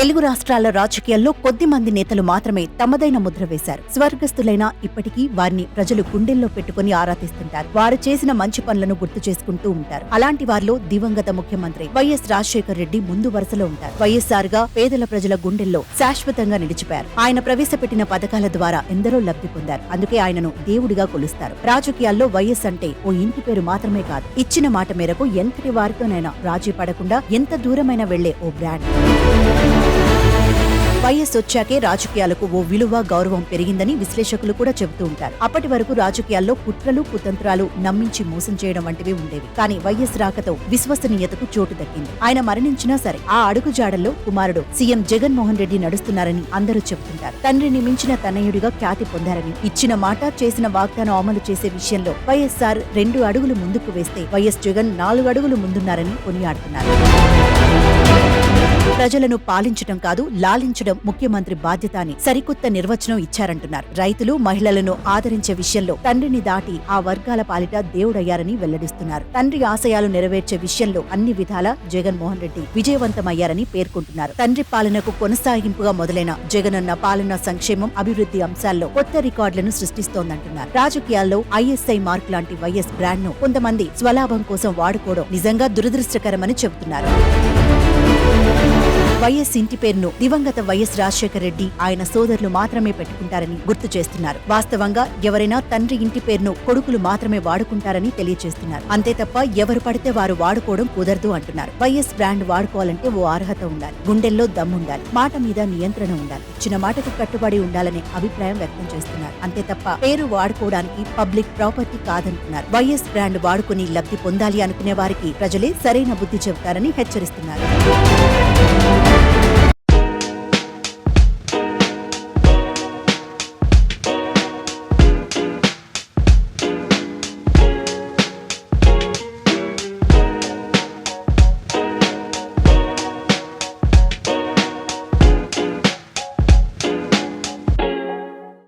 తెలుగు రాష్ట్రాల రాజకీయాల్లో కొద్ది మంది నేతలు మాత్రమే తమదైన ముద్ర వేశారు. స్వర్గస్థులైనా ఇప్పటికీ వారిని ప్రజలు గుండెల్లో పెట్టుకుని ఆరాధిస్తుంటారు వారు చేసిన మంచి పనులను గుర్తు చేసుకుంటూ ఉంటారు. అలాంటి వారిలో దివంగత ముఖ్యమంత్రి వైఎస్ రాజశేఖర్ రెడ్డి ముందు వరుసలో ఉంటారు. వైఎస్ఆర్గా పేదల ప్రజల గుండెల్లో శాశ్వతంగా నిలిచిపోయారు. ఆయన ప్రవేశపెట్టిన పథకాల ద్వారా ఎందరో లబ్ధి పొందారు. అందుకే ఆయనను దేవుడిగా కొలుస్తారు. రాజకీయాల్లో వైఎస్ అంటే ఓ ఇంటి పేరు మాత్రమే కాదు. ఇచ్చిన మాట మేరకు ఎంతటి వారితోనైనా రాజీ పడకుండా ఎంత దూరమైనా వెళ్ళే ఓ బ్రాండ్. వైఎస్ వచ్చాకే రాజకీయాలకు ఓ విలువ గౌరవం పెరిగిందని విశ్లేషకులు కూడా చెబుతూ ఉంటారు. అప్పటి వరకు రాజకీయాల్లో కుట్రలు కుతంత్రాలు నమ్మించి మోసం చేయడం వంటివి ఉండేవి. కానీ వైఎస్ రాకతో విశ్వసనీయతకు చోటు దక్కింది. ఆయన మరణించినా సరే ఆ అడుగు జాడల్లో కుమారుడు సీఎం జగన్మోహన్ రెడ్డి నడుస్తున్నారని అందరూ చెబుతుంటారు. తండ్రిని మించిన తనయుడిగా ఖ్యాతి పొందారని ఇచ్చిన మాట చేసిన వాగ్దానం అమలు చేసే విషయంలో వైఎస్ఆర్ రెండు అడుగులు ముందుకు వేస్తే వైఎస్ జగన్ నాలుగు అడుగులు ముందున్నారని కొనియాడుతున్నారు. ప్రజలను పాలించడం కాదు లాలించడం ముఖ్యమంత్రి బాధ్యత అని సరికొత్త నిర్వచనం ఇచ్చారంటున్నారు. రైతులు మహిళలను ఆదరించే విషయంలో తండ్రిని దాటి ఆ వర్గాల పాలిట దేవుడయ్యారని వెల్లడిస్తున్నారు. తండ్రి ఆశయాలు నెరవేర్చే విషయంలో అన్ని విధాలా జగన్మోహన్ రెడ్డి విజయవంతమయ్యారని పేర్కొంటున్నారు. తండ్రి పాలనకు కొనసాగింపుగా మొదలైన జగనన్న పాలన సంక్షేమం అభివృద్ధి అంశాల్లో కొత్త రికార్డులను సృష్టిస్తోందంటున్నారు. రాజకీయాల్లో ఐఎస్ఐ మార్క్ లాంటి వైఎస్ బ్రాండ్ను కొంతమంది స్వలాభం కోసం వాడుకోవడం నిజంగా దురదృష్టకరమని చెబుతున్నారు. వైఎస్ ఇంటి పేరును దివంగత వైఎస్ రాజశేఖర రెడ్డి ఆయన సోదరులు మాత్రమే పెట్టుకుంటారని గుర్తు చేస్తున్నారు. వాస్తవంగా ఎవరైనా తండ్రి ఇంటి పేరును కొడుకులు మాత్రమే వాడుకుంటారని తెలియజేస్తున్నారు. అంతే తప్ప ఎవరు పడితే వారు వాడుకోవడం కుదరదు అంటున్నారు. వైఎస్ బ్రాండ్ వాడుకోవాలంటే ఓ అర్హత ఉండాలి. గుండెల్లో దమ్ముండాలి మాట మీద నియంత్రణ ఉండాలి. ఇచ్చిన మాటకు కట్టుబడి ఉండాలనే అభిప్రాయం వ్యక్తం చేస్తున్నారు. అంతే తప్ప పేరు వాడుకోవడానికి పబ్లిక్ ప్రాపర్టీ కాదంటున్నారు. వైఎస్ బ్రాండ్ వాడుకుని లబ్ధి పొందాలి అనుకునే వారికి ప్రజలే సరైన బుద్ధి చెబుతారని హెచ్చరిస్తున్నారు.